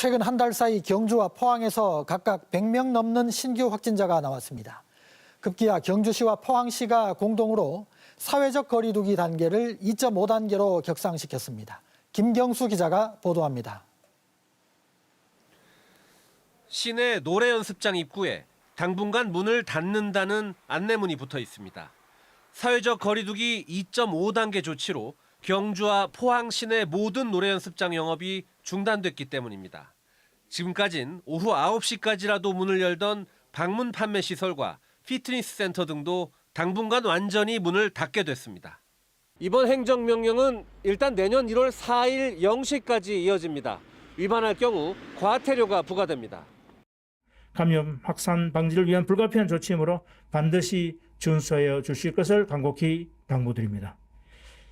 최근 한 달 사이 경주와 포항에서 각각 100명 넘는 신규 확진자가 나왔습니다. 급기야 경주시와 포항시가 공동으로 사회적 거리두기 단계를 2.5단계로 격상시켰습니다. 김경수 기자가 보도합니다. 시내 노래 연습장 입구에 당분간 문을 닫는다는 안내문이 붙어 있습니다. 사회적 거리두기 2.5단계 조치로 경주와 포항 시내 모든 노래 연습장 영업이 중단됐기 때문입니다. 지금까진 오후 9시까지라도 문을 열던 방문 판매 시설과 피트니스 센터 등도 당분간 완전히 문을 닫게 됐습니다. 이번 행정명령은 일단 내년 1월 4일 0시까지 이어집니다. 위반할 경우 과태료가 부과됩니다. 감염 확산 방지를 위한 불가피한 조치이므로 반드시 준수하여 주실 것을 간곡히 당부드립니다.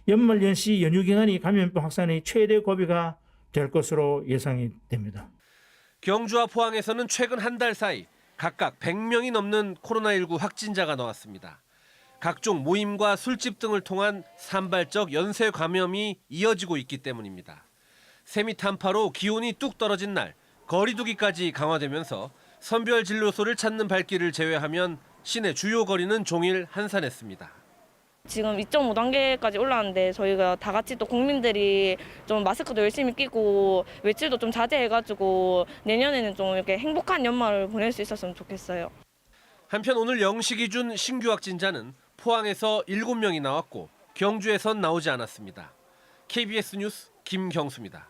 연말 연시 연휴 기간이 감염병 확산의 최대 고비가 될 것으로 예상이 됩니다. 경주와 포항에서는 최근 한 달 사이 각각 100명이 넘는 코로나19 확진자가 나왔습니다. 각종 모임과 술집 등을 통한 산발적 연쇄 감염이 이어지고 있기 때문입니다. 세미 탄파로 기온이 뚝 떨어진 날 거리두기까지 강화되면서 선별 진료소를 찾는 발길을 제외하면 시내 주요 거리는 종일 한산했습니다. 지금 2.5단계까지 올라왔는데 저희가 다 같이 또 국민들이 좀 마스크도 열심히 끼고 외출도 좀 자제해가지고 내년에는 좀 이렇게 행복한 연말을 보낼 수 있었으면 좋겠어요. 한편 오늘 0시 기준 신규 확진자는 포항에서 7명이 나왔고 경주에선 나오지 않았습니다. KBS 뉴스 김경수입니다.